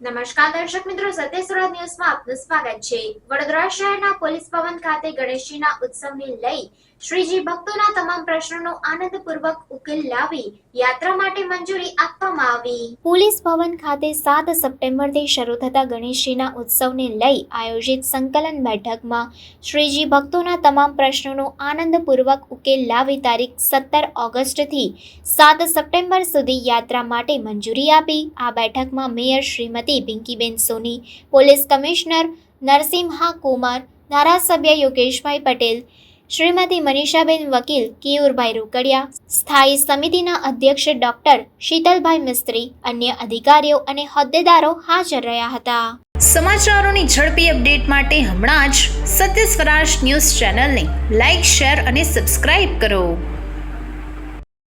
નમસ્કાર દર્શક મિત્રો, સત્ય સુરત ન્યૂઝમાં આપનું સ્વાગત છે. વડોદરા શહેરના પોલીસ ભવન ખાતે ગણેશજીના ઉત્સવને લઈ શ્રીજી ભક્તોના તમામ પ્રશ્નોનો આનંદપૂર્વક ઉકેલ લાવી યાત્રા માટે મંજૂરી આપવામાં આવી. પોલીસ ભવન ખાતે સાત સપ્ટેમ્બરથી શરૂ થતા ગણેશજીના ઉત્સવને લઈ આયોજિત સંકલન બેઠકમાં શ્રીજી ભક્તોના તમામ પ્રશ્નોનો આનંદપૂર્વક ઉકેલ લાવી તારીખ સત્તર ઓગસ્ટથી સાત સપ્ટેમ્બર સુધી યાત્રા માટે મંજૂરી આપી. આ બેઠકમાં મેયર શ્રીમતી પિંકીબેન સોની, પોલીસ કમિશનર નરસિંહા કુમાર ધારાસભ્ય યોગેશભાઈ પટેલ, શ્રીમતી મનીષાબેન વકીલ કિયુરભાઈ રોકડિયા, સ્થાયી સમિતિના અધ્યક્ષ ડોક્ટર શીતલભાઈ મિસ્ત્રી, અન્ય અધિકારીઓ અને હોદ્દેદારો હાજર રહ્યા હતા. સમાચારોની ઝડપી અપડેટ માટે હમણાં જ સત્ય સ્વરાજ ન્યૂઝ ચેનલને લાઇક શેર અને સબસ્ક્રાઇબ કરો.